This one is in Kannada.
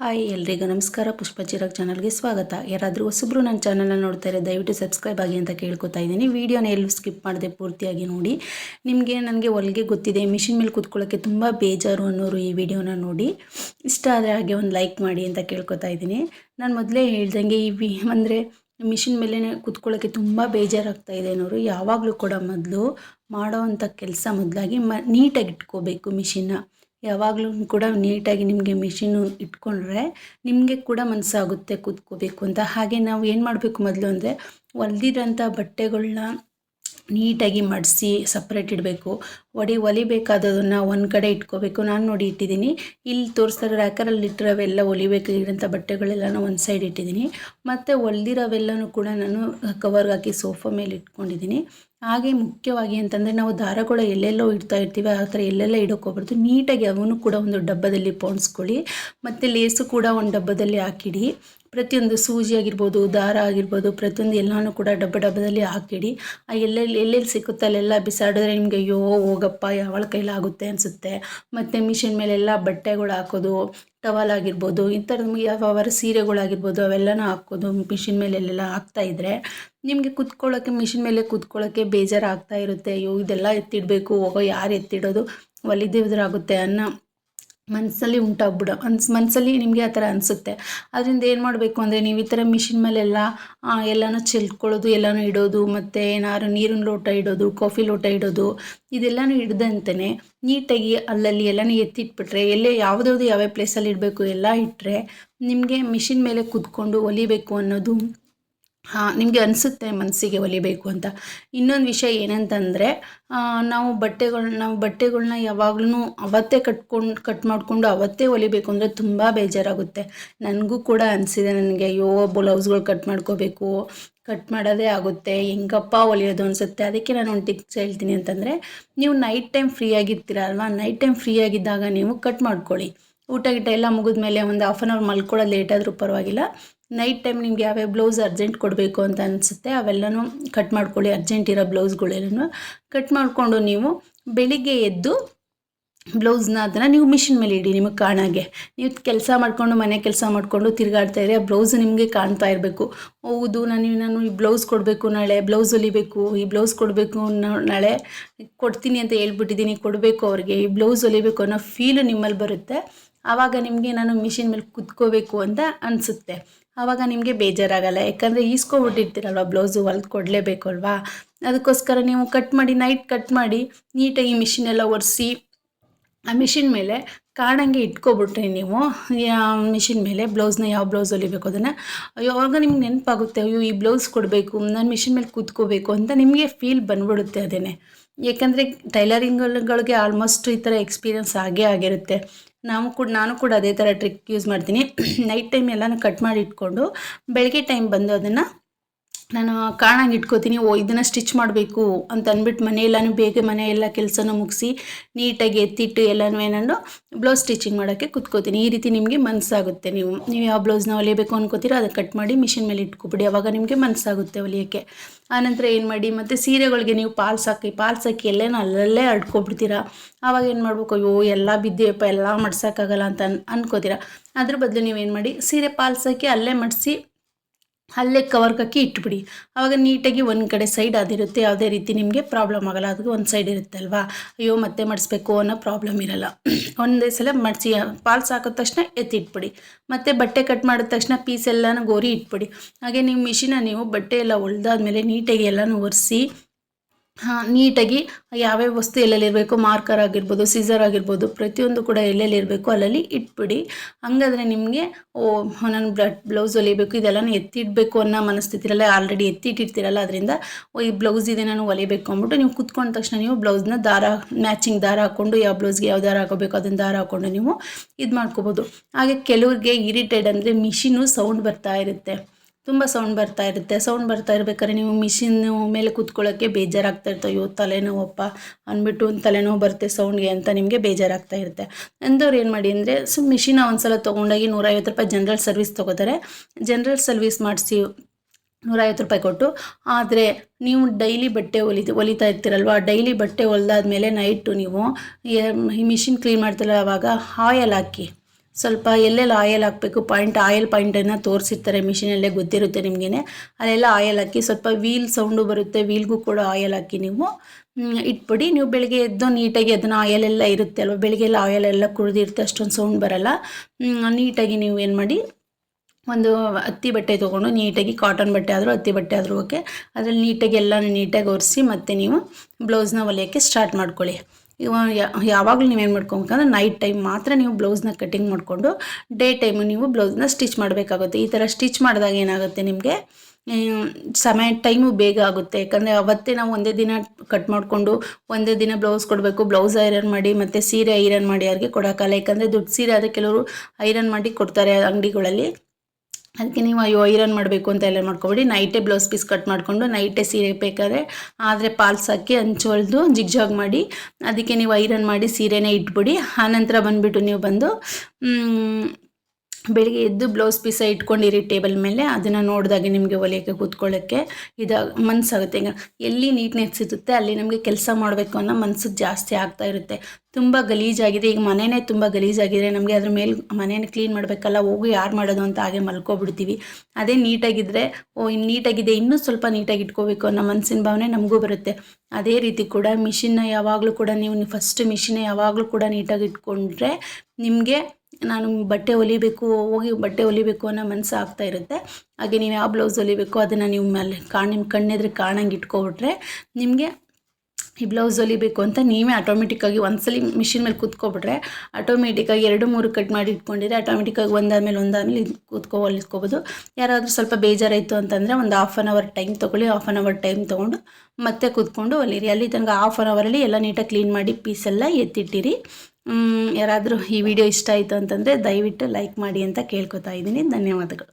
ಹಾಯ್, ಎಲ್ರಿಗೂ ನಮಸ್ಕಾರ. ಪುಷ್ಪ ಚಿರಾಗ್ ಚಾನಲ್ಗೆ ಸ್ವಾಗತ. ಯಾರಾದರೂ ಹೊಸಬ್ರು ನನ್ನ ಚಾನಲ್ನ ನೋಡ್ತಾರೆ ದಯವಿಟ್ಟು ಸಬ್ಸ್ಕ್ರೈಬ್ ಆಗಿ ಅಂತ ಕೇಳ್ಕೊತಾ ಇದ್ದೀನಿ. ವೀಡಿಯೋನ ಎಲ್ಲೂ ಸ್ಕಿಪ್ ಮಾಡದೆ ಪೂರ್ತಿಯಾಗಿ ನೋಡಿ. ನಿಮಗೆ ನನಗೆ ಹೊಲಿಗೆ ಗೊತ್ತಿದೆ, ಮಿಷಿನ್ ಮೇಲೆ ಕೂತ್ಕೊಳ್ಳೋಕ್ಕೆ ತುಂಬ ಬೇಜಾರು ಅನ್ನೋರು ಈ ವಿಡಿಯೋನ ನೋಡಿ. ಇಷ್ಟ ಆದರೆ ಹಾಗೆ ಒಂದು ಲೈಕ್ ಮಾಡಿ ಅಂತ ಕೇಳ್ಕೊತಾ ಇದ್ದೀನಿ. ನಾನು ಮೊದಲೇ ಹೇಳ್ದಂಗೆ ಈ ವಿ ಅಂದರೆ ಮಿಷಿನ್ ಮೇಲೆ ಕೂತ್ಕೊಳ್ಳೋಕ್ಕೆ ತುಂಬ ಬೇಜಾರಾಗ್ತಾ ಇದೆ ಅನ್ನೋರು ಯಾವಾಗಲೂ ಕೂಡ ಮೊದಲು ಮಾಡೋವಂಥ ಕೆಲಸ ಮೊದಲಾಗಿ ಮ, ನೀಟಾಗಿ ಇಟ್ಕೋಬೇಕು ಮಿಷಿನ್ನ. ಯಾವಾಗಲೂ ಕೂಡ ನೀಟಾಗಿ ನಿಮಗೆ ಮಿಷಿನ್ನು ಇಟ್ಕೊಂಡ್ರೆ ನಿಮಗೆ ಕೂಡ ಮನಸ್ಸಾಗುತ್ತೆ ಕೂತ್ಕೋಬೇಕು ಅಂತ. ಹಾಗೆ ನಾವು ಏನು ಮಾಡಬೇಕು ಮೊದಲು ಅಂದರೆ ಹೊಲ್ದಿರೋಂಥ ಬಟ್ಟೆಗಳ್ನ ನೀಟಾಗಿ ಮಡಿಸಿ ಸಪ್ರೇಟ್ ಇಡಬೇಕು. ಒಡಿ ಹೊಲಿಬೇಕಾದದನ್ನು ಒಂದು ಕಡೆ ಇಟ್ಕೋಬೇಕು. ನಾನು ನೋಡಿ ಇಟ್ಟಿದ್ದೀನಿ. ಇಲ್ಲಿ ತೋರಿಸ್ತಾರೆ ರ್ಯಾಕರಲ್ಲಿ ಇಟ್ಟಿರೋವೆಲ್ಲ ಹೊಲಿಬೇಕಾಗಿರೋಂಥ ಬಟ್ಟೆಗಳೆಲ್ಲನೂ ಒಂದು ಸೈಡ್ ಇಟ್ಟಿದ್ದೀನಿ. ಮತ್ತು ಹೊಲ್ದಿರೋವೆಲ್ಲನೂ ಕೂಡ ನಾನು ಕವರ್ಗೆ ಹಾಕಿ ಸೋಫಾ ಮೇಲೆ ಇಟ್ಕೊಂಡಿದ್ದೀನಿ. ಹಾಗೆ ಮುಖ್ಯವಾಗಿ ಅಂತಂದರೆ ನಾವು ದಾರಗಳು ಎಲ್ಲೆಲ್ಲೋ ಇಡ್ತಾ ಇರ್ತೀವಿ ಆ ಥರ ಎಲ್ಲೆಲ್ಲ ಇಡೋಕ್ಕೋಗ್ಬಾರ್ದು ನೀಟಾಗಿ ಅವನು ಕೂಡ ಒಂದು ಡಬ್ಬದಲ್ಲಿ ಪೋಣಿಸ್ಕೊಳ್ಳಿ ಮತ್ತು ಲೇಸು ಕೂಡ ಒಂದು ಡಬ್ಬದಲ್ಲಿ ಹಾಕಿಡಿ. ಪ್ರತಿಯೊಂದು ಸೂಜಿ ಆಗಿರ್ಬೋದು, ದಾರ ಆಗಿರ್ಬೋದು, ಪ್ರತಿಯೊಂದು ಎಲ್ಲನೂ ಕೂಡ ಡಬ್ಬ ಡಬ್ಬದಲ್ಲಿ ಹಾಕಿಡಿ ಆ ಎಲ್ಲೆಲ್ಲಿ ಎಲ್ಲೆಲ್ಲಿ ಸಿಕ್ಕುತ್ತೆ ಅಲ್ಲೆಲ್ಲ ಬಿಸಾಡಿದ್ರೆ ನಿಮಗೆ ಅಯ್ಯೋ, ಹೋಗಪ್ಪ, ಯಾವಳ ಕೈಲಾಗುತ್ತೆ ಅನಿಸುತ್ತೆ. ಮತ್ತು ಮಿಷಿನ್ ಮೇಲೆಲ್ಲ ಬಟ್ಟೆಗಳು ಹಾಕೋದು, ಟವಲ್ ಆಗಿರ್ಬೋದು ಈ ಥರ ನಮಗೆ ಯಾವ ಸೀರೆಗಳಾಗಿರ್ಬೋದು ಅವೆಲ್ಲನೂ ಹಾಕೋದು, ಮಿಷಿನ್ ಮೇಲೆ ಎಲ್ಲೆಲ್ಲ ಹಾಕ್ತಾಯಿದ್ರೆ ನಿಮಗೆ ಕುತ್ಕೊಳ್ಳೋಕ್ಕೆ ಮಿಷಿನ್ ಮೇಲೆ ಕುತ್ಕೊಳ್ಳೋಕ್ಕೆ ಬೇಜಾರಾಗ್ತಾ ಇರುತ್ತೆ. ಅಯ್ಯೋ, ಇದೆಲ್ಲ ಎತ್ತಿಡಬೇಕು, ಹೋಗೋ, ಯಾರು ಎತ್ತಿಡೋದು ಒಲಿದಿದ್ರಾಗುತ್ತೆ ಅನ್ನೋ. ಮನಸ್ಸಲ್ಲಿ ಉಂಟಾಗ್ಬಿಡೋ. ಅನ್ಸ್ ಮನಸ್ಸಲ್ಲಿ ನಿಮಗೆ ಆ ಥರ ಅನಿಸುತ್ತೆ. ಅದರಿಂದ ಏನು ಮಾಡಬೇಕು ಅಂದರೆ ನೀವು ಈ ಥರ ಮಿಷಿನ್ ಮೇಲೆಲ್ಲ ಎಲ್ಲನೂ ಚೆಲ್ಕೊಳ್ಳೋದು, ಎಲ್ಲನೂ ಇಡೋದು, ಮತ್ತು ಏನಾದ್ರು ನೀರಿನ ಲೋಟ ಇಡೋದು, ಕಾಫಿ ಲೋಟ ಇಡೋದು, ಇದೆಲ್ಲನೂ ಹಿಡ್ದಂತೆಯೇ ನೀಟಾಗಿ ಅಲ್ಲಲ್ಲಿ ಎಲ್ಲನೂ ಎತ್ತಿಟ್ಬಿಟ್ರೆ, ಎಲ್ಲೇ ಯಾವುದ್ಯಾವುದು ಯಾವ್ಯಾವ ಪ್ಲೇಸಲ್ಲಿ ಇಡಬೇಕು ಎಲ್ಲ ಇಟ್ಟರೆ ನಿಮಗೆ ಮಿಷಿನ್ ಮೇಲೆ ಕುತ್ಕೊಂಡು ಹೊಲಿಬೇಕು ಅನ್ನೋದು ನಿಮಗೆ ಅನಿಸುತ್ತೆ ಮನಸ್ಸಿಗೆ ಹೊಲಿಬೇಕು ಅಂತ. ಇನ್ನೊಂದು ವಿಷಯ ಏನಂತಂದರೆ ನಾವು ಬಟ್ಟೆಗಳ್ನ ನಾವು ಬಟ್ಟೆಗಳನ್ನ ಯಾವಾಗ್ಲೂ ಅವತ್ತೇ ಕಟ್ಕೊಂಡು, ಕಟ್ ಮಾಡಿಕೊಂಡು ಅವತ್ತೇ ಹೊಲಿಬೇಕು ಅಂದರೆ ತುಂಬ ಬೇಜಾರಾಗುತ್ತೆ. ನನಗೂ ಕೂಡ ಅನಿಸಿದೆ ನನಗೆ, ಅಯ್ಯೋ ಬ್ಲೌಸ್ಗಳು ಕಟ್ ಮಾಡ್ಕೋಬೇಕು, ಕಟ್ ಮಾಡೋದೇ ಆಗುತ್ತೆ, ಹೆಂಗಪ್ಪ ಹೊಲಿಯೋದು ಅನಿಸುತ್ತೆ. ಅದಕ್ಕೆ ನಾನು ಒಂದು ಟಿಪ್ಸ್ ಹೇಳ್ತೀನಿ ಅಂತಂದರೆ, ನೀವು ನೈಟ್ ಟೈಮ್ ಫ್ರೀ ಆಗಿರ್ತೀರ ಅಲ್ವಾ? ನೈಟ್ ಟೈಮ್ ಫ್ರೀ ಆಗಿದ್ದಾಗ ನೀವು ಕಟ್ ಮಾಡ್ಕೊಳ್ಳಿ. ಊಟ, ಗಿಟ ಎಲ್ಲ ಮುಗಿದ ಮೇಲೆ ಒಂದು ಹಾಫ್ ಆನ್ ಅವರ್ ಮಲ್ಕೊಳ್ಳೋದು ಲೇಟ್ ಆದರೂ ಪರವಾಗಿಲ್ಲ. ನೈಟ್ ಟೈಮ್ ನಿಮ್ಗೆ ಯಾವ್ಯಾವ ಬ್ಲೌಸ್ ಅರ್ಜೆಂಟ್ ಕೊಡಬೇಕು ಅಂತ ಅನಿಸುತ್ತೆ, ಅವೆಲ್ಲನೂ ಕಟ್ ಮಾಡ್ಕೊಳ್ಳಿ. ಅರ್ಜೆಂಟ್ ಇರೋ ಬ್ಲೌಸ್ಗಳೆಲ್ಲನೂ ಕಟ್ ಮಾಡಿಕೊಂಡು ನೀವು ಬೆಳಿಗ್ಗೆ ಎದ್ದು ಬ್ಲೌಸ್ನ ಅದನ್ನು ನೀವು ಮಿಷಿನ್ ಮೇಲೆ ಇಡಿ, ನಿಮಗೆ ಕಾಣಾಗೆ. ನೀವು ಕೆಲಸ ಮಾಡಿಕೊಂಡು, ಮನೆ ಕೆಲಸ ಮಾಡಿಕೊಂಡು ತಿರುಗಾಡ್ತಾ ಇರಿ ಆ ಬ್ಲೌಸ್ ನಿಮಗೆ ಕಾಣ್ತಾ ಇರಬೇಕು. ಹೌದು, ನಾನು ನಾನು ಈ ಬ್ಲೌಸ್ ಕೊಡಬೇಕು ನಾಳೆ ಬ್ಲೌಸ್ ಹೊಲಿಬೇಕು, ಈ ಬ್ಲೌಸ್ ಕೊಡಬೇಕು ನಾಳೆ ಕೊಡ್ತೀನಿ ಅಂತ ಹೇಳ್ಬಿಟ್ಟಿದ್ದೀನಿ, ಕೊಡಬೇಕು ಅವ್ರಿಗೆ. ಈ ಬ್ಲೌಸ್ ಹೊಲಿಬೇಕು ಅನ್ನೋ ಫೀಲು ನಿಮ್ಮಲ್ಲಿ ಬರುತ್ತೆ. ಆವಾಗ ನಿಮಗೆ ನಾನು ಮಿಷಿನ್ ಮೇಲೆ ಕುತ್ಕೋಬೇಕು ಅಂತ ಅನಿಸುತ್ತೆ. ಆವಾಗ ನಿಮಗೆ ಬೇಜಾರಾಗಲ್ಲ. ಯಾಕಂದರೆ ಈಸ್ಕೊಬಿಟ್ಟಿರ್ತೀರಲ್ವ, ಬ್ಲೌಸು ಹೊಲ್ದು ಕೊಡಲೇಬೇಕು ಅಲ್ವಾ? ಅದಕ್ಕೋಸ್ಕರ ನೀವು ಕಟ್ ಮಾಡಿ, ನೈಟ್ ಕಟ್ ಮಾಡಿ, ನೀಟಾಗಿ ಮಿಷಿನೆಲ್ಲ ಒರೆಸಿ, ಆ ಮಿಷಿನ್ ಮೇಲೆ ಕಾಣಂಗೆ ಇಟ್ಕೊಬಿಟ್ರೆ ನೀವು. ಮಿಷಿನ್ ಮೇಲೆ ಬ್ಲೌಸ್ನ ಯಾವ ಬ್ಲೌಸ್ ಹೊಲಿಬೇಕು ಅದನ್ನು. ಅವಾಗ ನಿಮ್ಗೆ ನೆನಪಾಗುತ್ತೆ, ಅಯ್ಯೋ, ಈ ಬ್ಲೌಸ್ ಕೊಡಬೇಕು, ನಾನು ಮಿಷಿನ್ ಮೇಲೆ ಕೂತ್ಕೋಬೇಕು ಅಂತ ನಿಮಗೆ ಫೀಲ್ ಬಂದ್ಬಿಡುತ್ತೆ ಅದೇನೆ. ಯಾಕಂದರೆ ಟೈಲರಿಂಗ್ಗಳಿಗೆ ಆಲ್ಮೋಸ್ಟ್ ಈ ಥರ ಎಕ್ಸ್ಪೀರಿಯನ್ಸ್ ಆಗೇ ಆಗಿರುತ್ತೆ. ನಾವು ಕೂಡ, ನಾನು ಕೂಡ ಅದೇ ಥರ ಟ್ರಿಕ್ ಯೂಸ್ ಮಾಡ್ತೀನಿ. ನೈಟ್ ಟೈಮ್ ಎಲ್ಲನೂ ಕಟ್ ಮಾಡಿ ಇಟ್ಕೊಂಡು, ಬೆಳಗ್ಗೆ ಟೈಮ್ ಬಂದು ಅದನ್ನು ನಾನು ಕಾಣಂಗೆ ಇಟ್ಕೋತೀನಿ, ಓ, ಇದನ್ನು ಸ್ಟಿಚ್ ಮಾಡಬೇಕು ಅಂತ ಅಂದ್ಬಿಟ್ಟು ಮನೆಯೆಲ್ಲನೂ ಬೇಗ ಮನೆ ಎಲ್ಲ ಕೆಲಸನೂ ಮುಗಿಸಿ ನೀಟಾಗಿ ಎತ್ತಿಟ್ಟು ಎಲ್ಲನೂ ಏನಂದು ಬ್ಲೌಸ್ ಸ್ಟಿಚಿಂಗ್ ಮಾಡೋಕ್ಕೆ ಕುತ್ಕೋತೀನಿ. ಈ ರೀತಿ ನಿಮಗೆ ಮನಸ್ಸಾಗುತ್ತೆ ನೀವು. ನೀವು ಯಾವ ಬ್ಲೌಸ್ನ ಹೊಲಿಯಬೇಕು ಅನ್ಕೋತೀರೋ ಅದಕ್ಕೆ ಕಟ್ ಮಾಡಿ ಮಿಷಿನ್ ಮೇಲೆ ಇಟ್ಕೊಬಿಡಿ. ಅವಾಗ ನಿಮಗೆ ಮನಸ್ಸಾಗುತ್ತೆ ಹೊಲಿಯೋಕ್ಕೆ. ಆನಂತರ ಏನು ಮಾಡಿ ಮತ್ತು ಸೀರೆಗಳಿಗೆ ನೀವು ಪಾಲ್ಸ್ ಹಾಕಿ ಪಾಲ್ಸ್ ಹಾಕಿ ಎಲ್ಲೇನೋ ಅಲ್ಲಲ್ಲೇ ಅಡ್ಕೊಬಿಡ್ತೀರಾ ಆವಾಗ ಏನು ಮಾಡ್ಬೇಕು, ಅಯ್ಯೋ, ಎಲ್ಲ ಬಿದ್ದೇಪ್ಪ ಎಲ್ಲ ಮಡ್ಸೋಕ್ಕಾಗಲ್ಲ ಅಂತ ಅನ್, ಅನ್ಕೋತೀರ. ಅದ್ರ ಬದಲು ನೀವೇನು ಮಾಡಿ ಸೀರೆ ಪಾಲ್ಸ್ ಹಾಕಿ ಅಲ್ಲೇ ಮಡಿಸಿ ಅಲ್ಲೇ ಕವರ್ಗೆ ಹಾಕಿ ಇಟ್ಬಿಡಿ. ಆವಾಗ ನೀಟಾಗಿ ಒಂದು ಕಡೆ ಸೈಡ್ ಅದಿರುತ್ತೆ ಯಾವುದೇ ರೀತಿ ನಿಮಗೆ ಪ್ರಾಬ್ಲಮ್ ಆಗೋಲ್ಲ. ಅದಕ್ಕೆ ಒಂದು ಸೈಡ್ ಇರುತ್ತೆ ಅಲ್ವಾ? ಅಯ್ಯೋ, ಮತ್ತೆ ಮಾಡಿಸ್ಬೇಕು ಅನ್ನೋ ಪ್ರಾಬ್ಲಮ್ ಇರಲ್ಲ. ಒಂದೇ ಸಲ ಮಡಿಸಿ ಪಾಲ್ಸ್ ಹಾಕಿದ ತಕ್ಷಣ ಎತ್ತಿಟ್ಬಿಡಿ. ಮತ್ತು ಬಟ್ಟೆ ಕಟ್ ಮಾಡಿದ ತಕ್ಷಣ ಪೀಸ್ ಎಲ್ಲನೂ ಗೋರಿ ಇಟ್ಬಿಡಿ. ಹಾಗೆ ನೀವು ಮಿಷಿನ ನೀವು ಬಟ್ಟೆ ಎಲ್ಲ ಒಳ್ದಾದ್ಮೇಲೆ ನೀಟಾಗಿ ಎಲ್ಲನೂ ಒರೆಸಿ ನೀಟಾಗಿ ಯಾವ್ಯಾವ ವಸ್ತು ಎಲ್ಲೆಲ್ಲಿರಬೇಕು ಮಾರ್ಕರ್ ಆಗಿರ್ಬೋದು ಸೀಸರ್ ಆಗಿರ್ಬೋದು, ಪ್ರತಿಯೊಂದು ಕೂಡ ಎಲ್ಲೆಲ್ಲಿರಬೇಕು ಅಲ್ಲಲ್ಲಿ ಇಟ್ಬಿಡಿ. ಹಂಗಾದ್ರೆ ನಿಮಗೆ, ಓ ನಾನು ಬ್ಲಡ್ ಬ್ಲೌಸ್ ಹೊಲಿಬೇಕು ಇದೆಲ್ಲ ಎತ್ತಿಡಬೇಕು ಅನ್ನೋ ಮನಸ್ಥಿತಿರಲ್ಲ ಆಲ್ರೆಡಿ ಎತ್ತಿಟ್ಟಿರ್ತೀರಲ್ಲ, ಅದರಿಂದ ಈ ಬ್ಲೌಸ್ ಇದೆ, ನಾನು ಹೊಲಿಬೇಕು ಅಂದ್ಬಿಟ್ಟು ನೀವು ಕುತ್ಕೊಂಡ ತಕ್ಷಣ ನೀವು ಬ್ಲೌಸ್ನ ದಾರ ಮ್ಯಾಚಿಂಗ್ ದಾರ ಹಾಕ್ಕೊಂಡು ಯಾವ ಬ್ಲೌಸ್ಗೆ ಯಾವ ದಾರ ಹಾಕೋಬೇಕು, ಅದನ್ನು ದಾರ ಹಾಕ್ಕೊಂಡು ನೀವು ಇದು ಮಾಡ್ಕೋಬೋದು ಹಾಗೆ ಕೆಲವ್ರಿಗೆ ಇರಿಟೇಡ್ ಅಂದರೆ ಮಿಷಿನು ಸೌಂಡ್ ಬರ್ತಾ ಇರುತ್ತೆ. ತುಂಬ ಸೌಂಡ್ ಬರ್ತಾ ಇರುತ್ತೆ. ಸೌಂಡ್ ಬರ್ತಾ ಇರ್ಬೇಕಾದ್ರೆ ನೀವು ಮಿಷಿನ್ ಮೇಲೆ ಕೂತ್ಕೊಳ್ಳೋಕ್ಕೆ ಬೇಜಾರಾಗ್ತಾ ಇರ್ತವೆ ಅಯ್ಯೋ, ತಲೆನೋವಪ್ಪ ಅಂದ್ಬಿಟ್ಟು ಒಂದು ತಲೆನೋವು ಬರುತ್ತೆ ಸೌಂಡ್ಗೆ ಅಂತ ನಿಮಗೆ ಬೇಜಾರಾಗ್ತಾ ಇರುತ್ತೆ. ಅಂದವ್ರು ಏನು ಮಾಡಿ ಅಂದರೆ ಸೊ ಮಿಷಿನ ಒಂದ್ಸಲ ತೊಗೊಂಡೋಗಿ ನೂರೈವತ್ತು ರೂಪಾಯಿ ಜನರಲ್ ಸರ್ವಿಸ್ ತೊಗೋತಾರೆ. ಜನರಲ್ ಸರ್ವಿಸ್ ಮಾಡಿಸಿ ನೂರೈವತ್ತು ರೂಪಾಯಿ ಕೊಟ್ಟು, ಆದರೆ ನೀವು ಡೈಲಿ ಬಟ್ಟೆ ಹೊಲಿ ಹೊಲಿತಾ ಇರ್ತೀರಲ್ವ? ಡೈಲಿ ಬಟ್ಟೆ ಹೊಲ್ದಾದ್ಮೇಲೆ ನೈಟು ನೀವು, ಈ ಮಿಷಿನ್ ಕ್ಲೀನ್ ಮಾಡ್ತಿರಲ್ಲ ಆವಾಗ ಆಯಲ್ ಹಾಕಿ. ಸ್ವಲ್ಪ ಎಲ್ಲೆಲ್ಲಿ ಆಯಲ್ ಹಾಕಬೇಕು ಪಾಯಿಂಟ್ ಆಯಿಲ್ ಪಾಯಿಂಟನ್ನು ತೋರಿಸಿರ್ತಾರೆ ಮಿಷಿನಲ್ಲೇ ಗೊತ್ತಿರುತ್ತೆ ನಿಮಗೇನೆ. ಅಲ್ಲೆಲ್ಲ ಆಯಲ್ ಹಾಕಿ ಸ್ವಲ್ಪ ವೀಲ್ ಸೌಂಡು ಬರುತ್ತೆ ವೀಲ್ಗೂ ಕೂಡ ಆಯಲ್ ಹಾಕಿ ನೀವು ಇಟ್ಬಿಡಿ. ನೀವು ಬೆಳಗ್ಗೆ ಎದ್ದು ನೀಟಾಗಿ ಅದನ್ನು ಆಯಲ್ ಎಲ್ಲ ಇರುತ್ತೆ ಅಲ್ವ? ಬೆಳಿಗ್ಗೆ ಎಲ್ಲ ಆಯಲ್ ಎಲ್ಲ ಕುಡಿದಿರುತ್ತೆ, ಅಷ್ಟೊಂದು ಸೌಂಡ್ ಬರಲ್ಲ. ನೀಟಾಗಿ ನೀವು ಏನು ಮಾಡಿ, ಒಂದು ಹತ್ತಿ ಬಟ್ಟೆ ತೊಗೊಂಡು ನೀಟಾಗಿ ಕಾಟನ್ ಬಟ್ಟೆ ಆದರೂ ಹತ್ತಿ ಬಟ್ಟೆ ಆದರೂ ಓಕೆ ಅದರಲ್ಲಿ ನೀಟಾಗಿ ಎಲ್ಲನೂ ನೀಟಾಗಿ ಒರೆಸಿ ಮತ್ತು ನೀವು ಬ್ಲೌಸ್ನ ಹೊಲಿಯೋಕ್ಕೆ ಸ್ಟಾರ್ಟ್ ಮಾಡ್ಕೊಳ್ಳಿ. ಯಾವಾಗಲೂ ನೀವೇನು ಮಾಡ್ಕೊಬೇಕಂದ್ರೆ ನೈಟ್ ಟೈಮ್ ಮಾತ್ರ ನೀವು ಬ್ಲೌಸ್ನ ಕಟಿಂಗ್ ಮಾಡಿಕೊಂಡು ಡೇ ಟೈಮು ನೀವು ಬ್ಲೌಸ್ನ ಸ್ಟಿಚ್ ಮಾಡಬೇಕಾಗುತ್ತೆ. ಈ ಥರ ಸ್ಟಿಚ್ ಮಾಡಿದಾಗ ಏನಾಗುತ್ತೆ ನಿಮಗೆ ಸಮಯ ಟೈಮು ಬೇಗ ಆಗುತ್ತೆ. ಯಾಕಂದರೆ ಅವತ್ತೇ ನಾವು ಒಂದೇ ದಿನ ಕಟ್ ಮಾಡಿಕೊಂಡು ಒಂದೇ ದಿನ ಬ್ಲೌಸ್ ಕೊಡಬೇಕು. ಬ್ಲೌಸ್ ಐರನ್ ಮಾಡಿ ಮತ್ತು ಸೀರೆ ಐರನ್ ಮಾಡಿ ಅವ್ರಿಗೆ ಕೊಡೋಕ್ಕಲ್ಲ ಯಾಕಂದರೆ ದುಡ್ಡು ಸೀರೆ ಆದರೆ ಕೆಲವರು ಐರನ್ ಮಾಡಿ ಕೊಡ್ತಾರೆ ಅಂಗಡಿಗಳಲ್ಲಿ. ಅದಕ್ಕೆ ನೀವು, ಅಯ್ಯೋ, ಐರನ್ ಮಾಡಬೇಕು ಅಂತ ಎಲ್ಲ ಮಾಡ್ಕೊಬೇಡಿ. ನೈಟೇ ಬ್ಲೌಸ್ ಪೀಸ್ ಕಟ್ ಮಾಡಿಕೊಂಡು ನೈಟೇ ಸೀರೆ ಬೇಕಾದ್ರೆ ಆದರೆ ಪಾಲ್ಸ್ ಹಾಕಿ ಹಂಚು ಹೊಲ್ದು ಜಿಗ್ಜಾಗ್ ಮಾಡಿ, ಅದಕ್ಕೆ ನೀವು ಐರನ್ ಮಾಡಿ ಸೀರೆನೇ ಇಟ್ಬಿಡಿ. ಆನಂತರ ಬಂದುಬಿಟ್ಟು ನೀವು ಬಂದು ಬೆಳಿಗ್ಗೆ ಎದ್ದು ಬ್ಲೌಸ್ ಪೀಸ ಇಟ್ಕೊಂಡಿರಿ ಟೇಬಲ್ ಮೇಲೆ, ಅದನ್ನು ನೋಡಿದಾಗ ನಿಮಗೆ ಹೊಲಿಯೋಕ್ಕೆ ಕೂತ್ಕೊಳ್ಳೋಕ್ಕೆ ಇದು ಮನಸ್ಸಾಗುತ್ತೆ ಈಗ ಎಲ್ಲಿ ನೀಟ್ನೆಸ್ ಇರುತ್ತೆ ಅಲ್ಲಿ ನಮಗೆ ಕೆಲಸ ಮಾಡಬೇಕು ಅನ್ನೋ ಮನಸ್ಸು ಜಾಸ್ತಿ ಆಗ್ತಾ ಇರುತ್ತೆ. ತುಂಬ ಗಲೀಜಾಗಿದೆ. ಈಗ ಮನೆಯೇ ತುಂಬ ಗಲೀಜಾಗಿದೆ ನಮಗೆ ಅದ್ರ ಮೇಲೆ ಮನೇನ ಕ್ಲೀನ್ ಮಾಡಬೇಕಲ್ಲ, ಹೋಗಿ ಯಾರು ಮಾಡೋದು ಅಂತ ಹಾಗೆ ಮಲ್ಕೊಬಿಡ್ತೀವಿ. ಅದೇ ನೀಟಾಗಿದ್ದರೆ ಓ ಇನ್ನು ನೀಟಾಗಿದೆ, ಇನ್ನೂ ಸ್ವಲ್ಪ ನೀಟಾಗಿ ಇಟ್ಕೋಬೇಕು ಅನ್ನೋ ಮನಸ್ಸಿನ ಭಾವನೆ ನಮಗೂ ಬರುತ್ತೆ. ಅದೇ ರೀತಿ ಕೂಡ ಮಿಷಿನ್ನ ಯಾವಾಗಲೂ ಕೂಡ ನೀವು ಫಸ್ಟ್ ಮಿಷಿನ್ನ ಯಾವಾಗಲೂ ಕೂಡ ನೀಟಾಗಿ ಇಟ್ಕೊಂಡ್ರೆ ನಿಮಗೆ ನಾನು ಬಟ್ಟೆ ಹೊಲಿಬೇಕು, ಹೋಗಿ ಬಟ್ಟೆ ಹೊಲಿಬೇಕು ಅನ್ನೋ ಮನಸ್ಸು ಆಗ್ತಾ ಇರುತ್ತೆ. ಹಾಗೆ ನೀವು ಯಾವ ಬ್ಲೌಸ್ ಹೊಲಿಬೇಕು ಅದನ್ನು ನೀವು ಮೇಲೆ ಕಾಣ್ ನಿಮ್ಮ ಕಣ್ಣೆದ್ರೆ ಕಾಣಂಗೆ ಇಟ್ಕೊಬಿಟ್ರೆ ನಿಮಗೆ ಈ ಬ್ಲೌಸ್ ಹೊಲಿಬೇಕು ಅಂತ ನೀವೇ ಆಟೋಮೆಟಿಕ್ಕಾಗಿ ಒಂದ್ಸಲಿ ಮಿಷಿನ್ ಮೇಲೆ ಕೂತ್ಕೊಬಿಟ್ರೆ ಆಟೋಮೆಟಿಕ್ಕಾಗಿ ಎರಡು, ಮೂರು ಕಟ್ ಮಾಡಿ ಇಟ್ಕೊಂಡಿದ್ರೆ ಆಟೋಮೆಟಿಕ್ಕಾಗಿ ಒಂದಾದ್ಮೇಲೆ ಒಂದಾದ್ಮೇಲೆ ಇದು ಕೂತ್ಕೊ, ಹೊಲಿಸ್ಕೋಬೋದು. ಯಾರಾದರೂ ಸ್ವಲ್ಪ ಬೇಜಾರಾಯಿತು ಅಂತಂದರೆ ಒಂದು ಹಾಫ್ ಆನ್ ಅವರ್ ಟೈಮ್ ತೊಗೊಳ್ಳಿ ಹಾಫ್ ಆನ್ ಅವರ್ ಟೈಮ್ ತೊಗೊಂಡು ಮತ್ತೆ ಕೂತ್ಕೊಂಡು ಹೊಲಿರಿ. ಅಲ್ಲಿ ತನಕ ಹಾಫ್ ಆನ್ ಅವರಲ್ಲಿ ಎಲ್ಲ ನೀಟಾಗಿ ಕ್ಲೀನ್ ಮಾಡಿ ಪೀಸೆಲ್ಲ ಎತ್ತಿಟ್ಟಿರಿ. ಯಾರಾದರೂ ಈ ವಿಡಿಯೋ ಇಷ್ಟ ಆಯಿತು ಅಂತಂದರೆ ದಯವಿಟ್ಟು ಲೈಕ್ ಮಾಡಿ ಅಂತ ಕೇಳ್ಕೊತಾ ಇದ್ದೀನಿ. ಧನ್ಯವಾದಗಳು.